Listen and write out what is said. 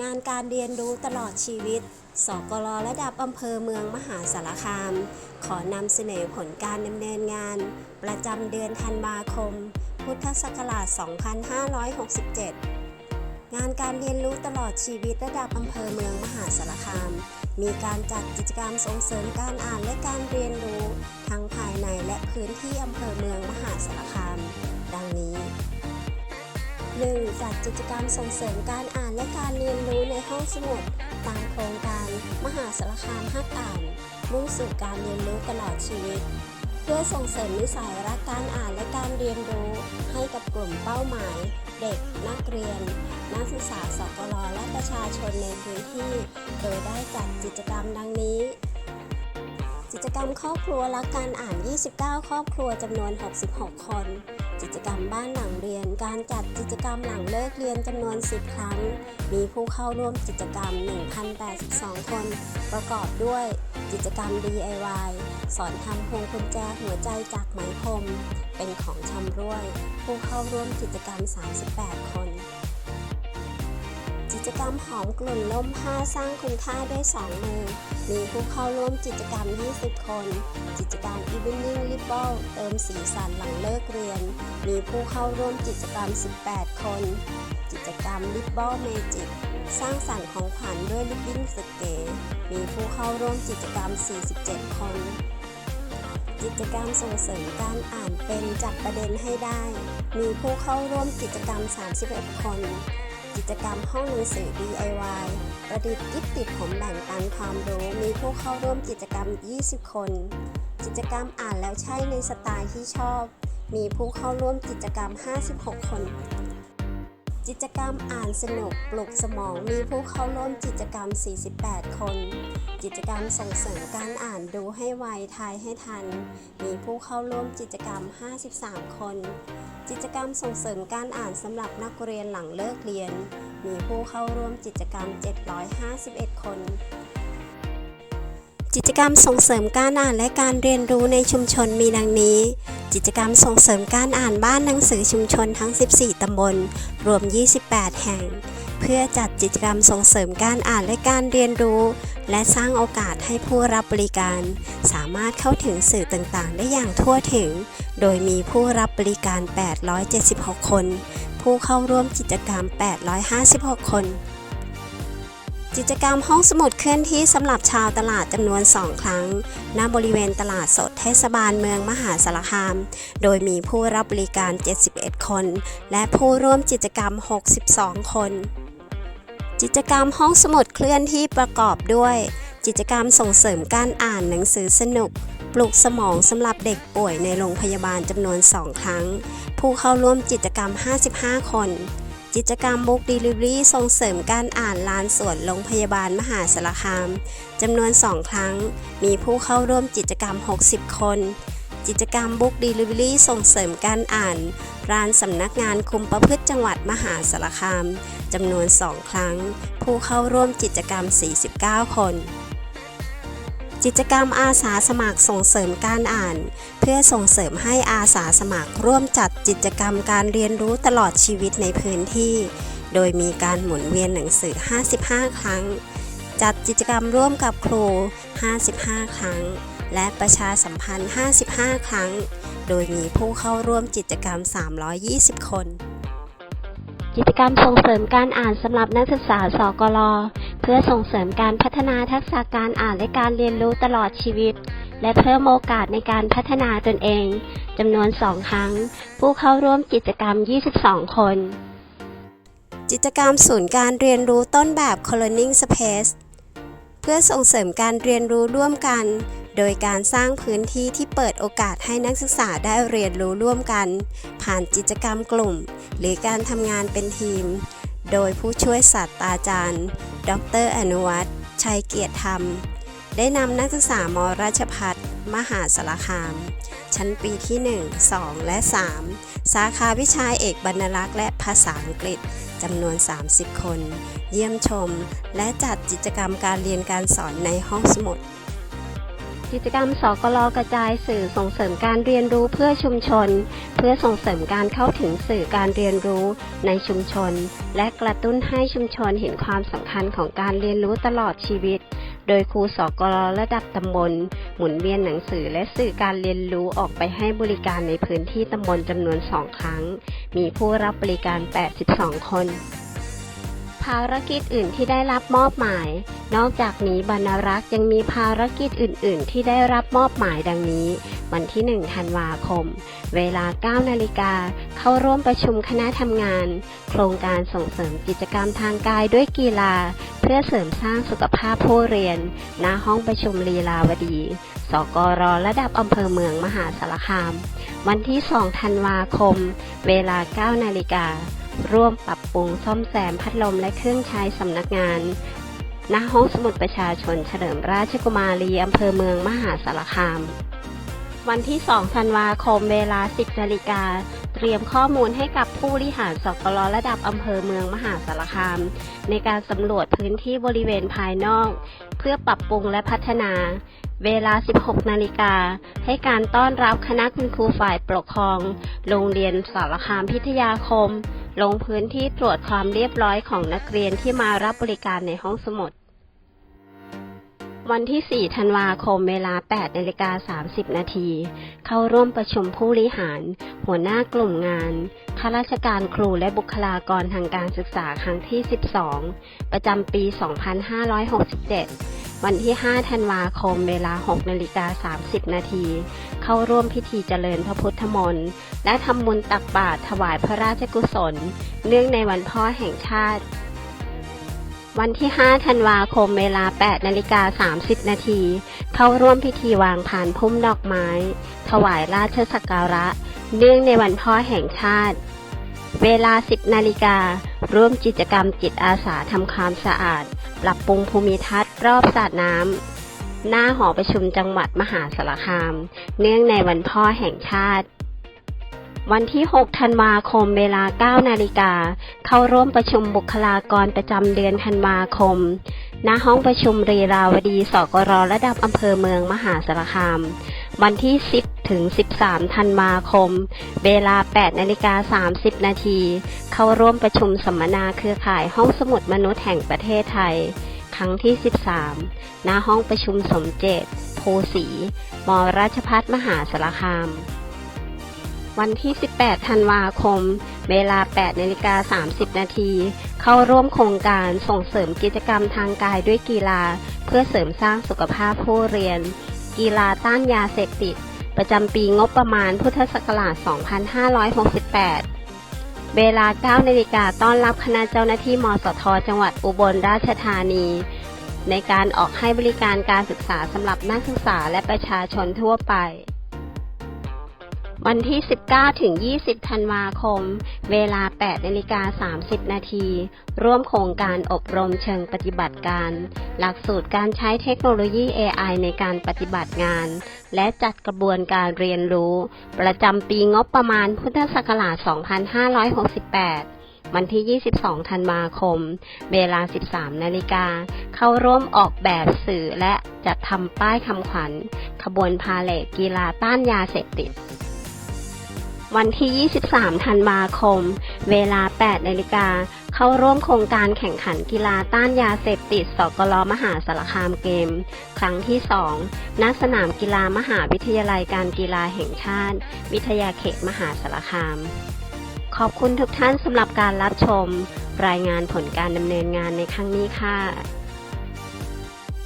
งานการเรียนรู้ตลอดชีวิต สกลระดับอำเภอเมืองมหาสารคาม ขอนำเสนอผลการดำเนินงาน ประจำเดือนธันวาคม พุทธศักราช 2567 งานการเรียนรู้ตลอดชีวิตระดับอำเภอเมืองมหาสารคาม มีการจัดกิจกรรมส่งเสริมการอ่านและการเรียนรู้ ทั้งภายในและพื้นที่อำเภอเมืองมหาสารคาม ดังนี้ 1. จัดกิจกรรมส่งเสริมการอ่านและการเรียนรู้ในห้องสมุด ตามโครงการ มหาสารคามฮักอ่านมุ่งสู่การเรียนรู้ตลอดชีวิต เพื่อส่งเสริมนิสัยรักการอ่านและการเรียนรู้ ให้กับกลุ่มเป้าหมาย เด็ก นักเรียน นักศึกษาสกลและประชาชนในพื้นที่ โดยได้จัดกิจกรรมดังนี้ กิจกรรมครอบครัวรักการอ่าน 29 ครอบครัวจำนวน 66 คน กิจกรรมบ้านหลังเรียน การจัดกิจกรรมหลังเลิกเรียนจำนวน 10 ครั้ง มีผู้เข้าร่วมกิจกรรม 1,082 คน ประกอบด้วยกิจกรรม DIY สอนทำพวงกุญแจหัวใจจากไหมพรมเป็นของชำร่วย ผู้เข้าร่วมกิจกรรม 38 คน กิจกรรมหอมกลุ่นล่มผ้าสร้างคุณค่าด้วยสองมือ มีผู้เข้าร่วมกิจกรรม 20 คน กิจกรรม Evening Ripple เติมสีสันหลังเลิกเรียน มีผู้เข้าร่วมกิจกรรม 18 คน กิจกรรม Ripple Magic สร้างสรรค์ของขวัญด้วยลิปบิ้นสเก๋ มีผู้เข้าร่วมกิจกรรม 47 คน กิจกรรมส่งเสริมการอ่านเป็นจับประเด็นให้ได้ มีผู้เข้าร่วมกิจกรรม 31 คน กิจกรรมห้องหนังสือ DIY ประดิษฐ์กิฟติดผมแบ่งปันความรู้มีผู้เข้าร่วมกิจกรรม 20 คน กิจกรรมอ่านแล้วใช่ในสไตล์ที่ชอบ มีผู้เข้าร่วมกิจกรรม 56 คน กิจกรรมอ่านสนุกปลุกสมองมีผู้เข้าร่วมกิจกรรม 48 คน กิจกรรมส่งเสริมการอ่านดูให้ไวทายให้ทัน มีผู้เข้าร่วมกิจกรรม 53 คน กิจกรรมส่งเสริมการอ่านสำหรับนักเรียนหลังเลิกเรียน มีผู้เข้าร่วมกิจกรรม 751 คน กิจกรรมส่งเสริมการอ่านและการเรียนรู้ในชุมชนมีดังนี้ กิจกรรมส่งเสริมการอ่านบ้านหนังสือชุมชนทั้ง 14 ตำบล รวม 28 แห่ง เพื่อจัดกิจกรรมส่งเสริมการอ่านและการเรียนรู้ และสร้างโอกาสให้ผู้รับบริการ สามารถเข้าถึงสื่อต่างๆ ได้อย่างทั่วถึง โดยมีผู้รับบริการ 876 คน ผู้เข้าร่วมกิจกรรม 856 คน กิจกรรมห้องสมุดเคลื่อนที่สำหรับชาวตลาดจำนวน 2 ครั้ง ณ บริเวณตลาดสดเทศบาลเมืองมหาสารคาม โดยมีผู้รับบริการ 71 คน และผู้ร่วมกิจกรรม 62 คน กิจกรรมห้องสมุดเคลื่อนที่ประกอบด้วย กิจกรรมส่งเสริมการอ่านหนังสือสนุก ปลุกสมองสำหรับเด็กป่วยในโรงพยาบาลจำนวน 2 ครั้ง ผู้เข้าร่วมกิจกรรม 55 คน กิจกรรมบุ๊กดีลิเวอรี่ส่งเสริมการอ่านลานสวนโรงพยาบาลมหาสารคามจำนวน 2 ครั้ง มีผู้เข้าร่วมกิจกรรม 60 คน กิจกรรมบุ๊กดีลิเวอรี่ส่งเสริมการอ่านร้านสำนักงานคุมประพฤติจังหวัดมหาสารคามจำนวน 2 ครั้ง ผู้เข้าร่วมกิจกรรม 49 คน กิจกรรมอาสาสมัครส่งเสริมการอ่าน เพื่อส่งเสริมให้อาสาสมัครร่วมจัดกิจกรรมการเรียนรู้ตลอดชีวิตในพื้นที่ โดยมีการหมุนเวียนหนังสือ 55 ครั้ง จัดกิจกรรมร่วมกับครู 55 ครั้ง และประชาสัมพันธ์ 55 ครั้ง โดยมีผู้เข้าร่วมกิจกรรม 320 คน กิจกรรมส่งเสริมการอ่านสำหรับนักศึกษาสกล เพื่อส่งเสริมการพัฒนาทักษะการอ่านและการเรียนรู้ตลอดชีวิต และเพิ่มโอกาสในการพัฒนาตนเองจำนวน 2 ครั้ง ผู้เข้าร่วมกิจกรรม 22 คน กิจกรรมศูนย์การเรียนรู้ต้นแบบ Coloring Space เพื่อส่งเสริมการเรียนรู้ร่วมกัน โดยการสร้างพื้นที่ที่เปิดโอกาสให้นักศึกษาได้เรียนรู้ร่วมกัน ผ่านกิจกรรมกลุ่ม หรือการทำงานเป็นทีม โดยผู้ช่วยศาสตราจารย์ ดรอนุวัฒน์ชัยเกียรติธรรม ได้นำนักศึกษามราชพัฒมหาสารคาม ชั้นปีที่ 1 2 และ 3 สาขาวิชาเอกบรรณลักษณ์และภาษาอังกฤษจำนวน 30 คน เยี่ยมชม และจัดกิจกรรมการเรียนการสอนในห้องสมุด กิจกรรมสกลกระจายสื่อส่งเสริมการเรียนรู้เพื่อชุมชน เพื่อส่งเสริมการเข้าถึงสื่อการเรียนรู้ในชุมชน และกระตุ้นให้ชุมชนเห็นความสำคัญของการเรียนรู้ตลอดชีวิต โดยครูสกลระดับตำบล หมุนเวียนหนังสือและสื่อการเรียนรู้ออกไปให้บริการในพื้นที่ตำบลจำนวนสองครั้ง มีผู้รับบริการ 82 คน ภารกิจอื่นที่ได้รับมอบหมาย นอกจากนี้บรรรักษ์ยังมีภารกิจอื่น ๆ ที่ได้รับมอบหมายดังนี้ วันที่ 1 ธันวาคม เวลา 9 นาฬิกา เข้าร่วมประชุมคณะทำงาน โครงการส่งเสริมกิจกรรมทางกายด้วยกีฬา เพื่อเสริมสร้างสุขภาพผู้เรียน ณ ห้องประชุมลีลาวดี สกรระดับอำเภอเมืองมหาสารคาม วันที่ 2 ธันวาคม เวลา 9 นาฬิกา ร่วมปรับปรุงซ่อมแซมพัดลมและเครื่องใช้สำนักงานณห้องสมุดประชาชนเฉลิมราชกุมารีอำเภอเมืองมหาสารคาม วันที่ 2 ธันวาคมเวลา 10นาฬิกา เตรียมข้อมูลให้กับผู้บริหารสกลระดับอำเภอเมืองมหาสารคาม ในการสำรวจพื้นที่บริเวณภายนอก เพื่อปรับปรุงและพัฒนา เวลา 16 นาฬิกา ให้การต้อนรับคณะคุณครูฝ่ายปกครอง โรงเรียนสารคามพิทยาคม ลงพื้นที่ตรวจความเรียบร้อยของนักเรียนที่มารับบริการในห้องสมุด วันที่ 4 ธันวาคมเวลา 8นาฬิกา30 นาที เข้าร่วมประชุมผู้บริหาร หัวหน้ากลุ่มงาน ข้าราชการครูและบุคลากรทางการศึกษาครั้งที่ 12 ประจำปี 2567 วันที่ 5 ธันวาคม เวลา 6 นาฬิกา 30 นาที เข้าร่วมพิธีเจริญพระพุทธมนต์ และทำบุญตักบาตรถวายพระราชกุศล เนื่องในวันพ่อแห่งชาติ วันที่ 5 ธันวาคม เวลา 8 นาฬิกา 30 นาที เข้าร่วมพิธีวางผ่านพุ่มดอกไม้ ถวายราชสักการะ เนื่องในวันพ่อแห่งชาติ เวลา 10 นาฬิการ่วมกิจกรรมจิตอาสาทำความสะอาด ปรับปรุงภูมิทัศน์รอบสระน้ำหน้าหอประชุมจังหวัดมหาสารคาม เนื่องในวันพ่อแห่งชาติ วันที่ 6 ธันวาคมเวลา 9 นาฬิกา เข้าร่วมประชุมบุคลากรประจำเดือนธันวาคม ณ ห้องประชุมรีราวดีสกรระดับอำเภอเมืองมหาสารคาม วันที่ 10 ถึง 13 ธันวาคม เวลา 8 นาฬิกา 30 นาที เข้าร่วมประชุมสัมมนาเครือข่ายห้องสมุดมนุษย์แห่งประเทศไทย ครั้งที่ 13 ณ ห้องประชุมสมเจต โพสี มราชพัฒมหาสารคาม วันที่ 18 ธันวาคม เวลา 8 นาฬิกา 30 นาที เข้าร่วมโครงการส่งเสริมกิจกรรมทางกายด้วยกีฬา เพื่อเสริมสร้างสุขภาพผู้เรียนกีฬาต้านยาเสพติด ประจำปีงบประมาณพุทธศักราช 2568 เวลา 9 นาฬิกาต้อนรับคณะเจ้าหน้าที่มสท จังหวัดอุบลราชธานี ในการออกให้บริการการศึกษาสำหรับนักศึกษาและประชาชนทั่วไป วันที่ 19 ถึง 20 ธันวาคม เวลา 8นาฬิกา30 นาที ร่วมโครงการอบรมเชิงปฏิบัติการ หลักสูตรการใช้เทคโนโลยี AI ในการปฏิบัติงาน และจัดกระบวนการเรียนรู้ ประจำปีงบประมาณพุทธศักราช 2568วันที่ 22 ธันวาคม เวลา 13 นาฬิกา เข้าร่วมออกแบบสื่อและจัดทำป้ายคำขวัญ ขบวนพาเลทกีฬาต้านยาเสพติด วันที่ 23 ธันวาคม เวลา 8 นาฬิกา เข้าร่วมโครงการแข่งขันกีฬาต้านยาเสพติดสกลมหาสารคามเกม ครั้งที่ 2 ณ สนามกีฬามหาวิทยาลัยการกีฬาแห่งชาติ วิทยาเขตมหาสารคาม ขอบคุณทุกท่านสำหรับการรับชม รายงานผลการดำเนินงานในครั้งนี้ค่ะ